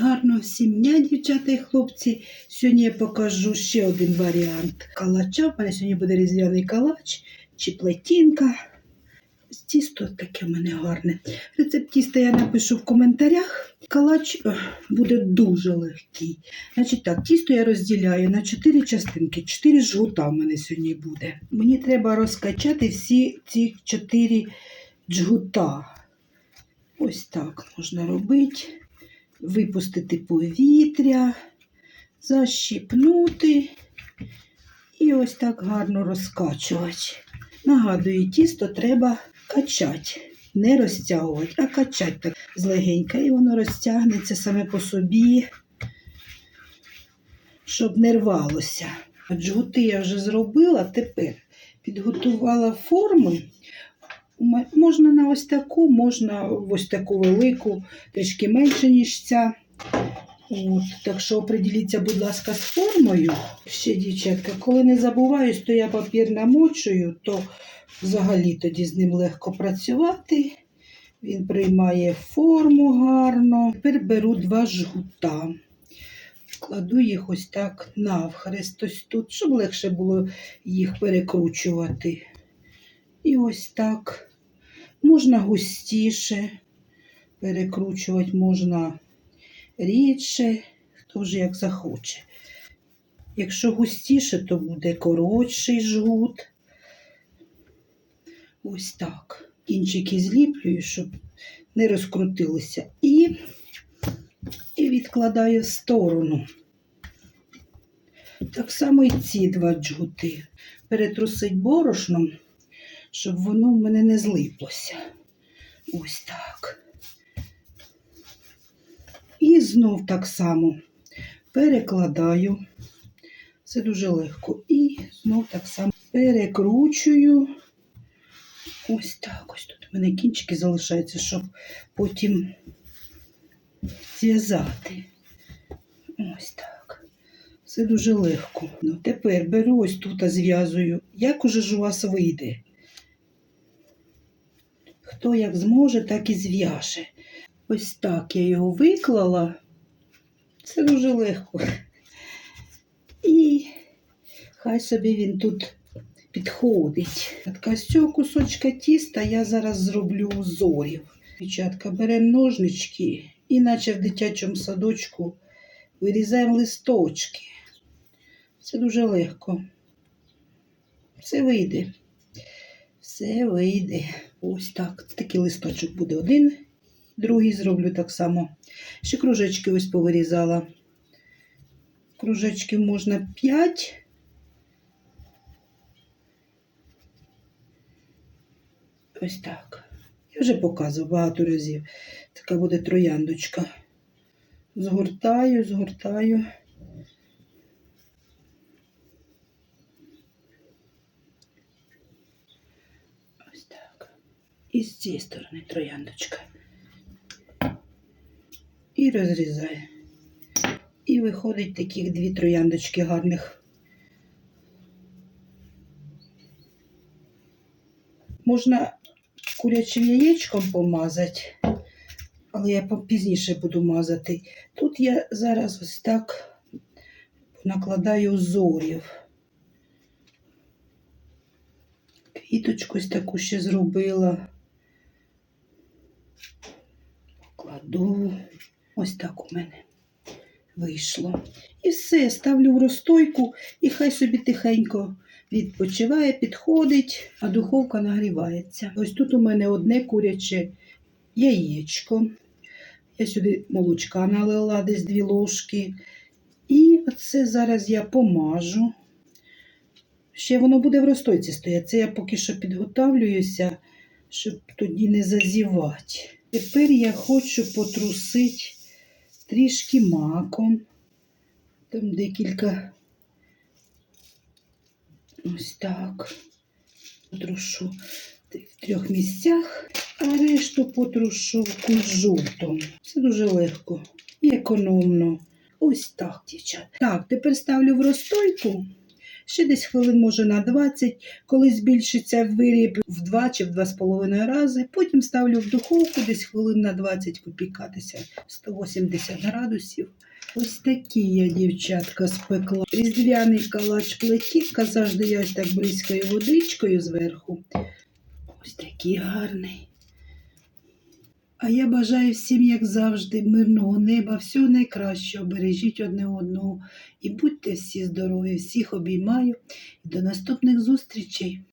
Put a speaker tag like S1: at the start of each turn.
S1: Гарно всім дня, дівчата і хлопці. Сьогодні я покажу ще один варіант калача. У мене сьогодні буде різдвяний калач чи плетінка. Тісто таке в мене гарне. Рецепт тіста я напишу в коментарях. Калач е, буде дуже легкий. Значить так, тісто я розділяю на 4 частинки. 4 жгута в мене сьогодні буде. Мені треба розкачати всі ці 4 джгута. Ось так можна робити. Випустити повітря, защіпнути і ось так гарно розкачувати. Нагадую, тісто треба качати, не розтягувати, а качати так злегенька. І воно розтягнеться саме по собі, щоб не рвалося. Джгути я вже зробила, тепер підготувала форми. Можна на ось таку, можна ось таку велику, трішки менше, ніж ця. От, так що оприділіться, будь ласка, з формою. Ще, дівчатка, коли не забуваюсь, то я папір намочую, то взагалі тоді з ним легко працювати. Він приймає форму гарно. Тепер беру два жгута. Кладу їх ось так навхрест, ось тут, щоб легше було їх перекручувати. І ось так. Можна густіше перекручувати, можна рідше, хто вже як захоче. Якщо густіше, то буде коротший жгут. Ось так. Кінчики зліплюю, щоб не розкрутилися. І, і відкладаю в сторону. Так само і ці два джгути. Перетрусить борошном, щоб воно в мене не злиплося. Ось так. І знов так само перекладаю. Це дуже легко. І знов так само перекручую. Ось так. Ось тут у мене кінчики залишаються, щоб потім зв'язати. Ось так. Це дуже легко. Ну, тепер беру ось тут, зв'язую. Як уже ж у вас вийде? Хто як зможе, так і зв'яже. Ось так я його виклала. Це дуже легко. І хай собі він тут підходить. От з цього кусочка тіста я зараз зроблю узорів. Дівчатка, беремо ножнички і наче в дитячому садочку вирізаємо листочки. Це дуже легко. Все вийде. Все вийде. Ось так. Такий листочок буде один. Другий зроблю так само. Ще кружечки ось повирізала. Кружечків можна 5. Ось так. Я вже показував багато разів. Така буде трояндочка. Згортаю, згортаю. Ось так. І з цієї сторони трояндочка. І розрізаю. І виходить таких дві трояндочки гарних. Можна курячим яєчком помазати, але я пізніше буду мазати. Тут я зараз ось так накладаю узорів. Квіточку ось таку ще зробила. Кладу. Ось так у мене вийшло. І все, ставлю в розстойку, і хай собі тихенько відпочиває, підходить, а духовка нагрівається. Ось тут у мене одне куряче яєчко. Я сюди молочка налила десь дві ложки. І оце зараз я помажу. Ще воно буде в розстойці стояти. Це я поки що підготавлююся, щоб тоді не зазівати. Тепер я хочу потрусити трішки маком. Там декілька ось так. Потрушу в трьох місцях, а решту потрушу кунжутом. Це дуже легко і економно. Ось так, дівчат. Так, тепер ставлю в розстойку. Ще десь хвилин, може, на 20, коли збільшиться виріб в 2 чи в 2,5 рази. Потім ставлю в духовку десь хвилин на 20 випікатися 180 градусів. Ось такі я, дівчатка, спекла. Різдвяний калач плетівка, завжди я ось так бризкаю водичкою зверху. Ось такий гарний. А я бажаю всім, як завжди, мирного неба, всього найкращого. Бережіть одне одного і будьте всі здорові, всіх обіймаю. І до наступних зустрічей.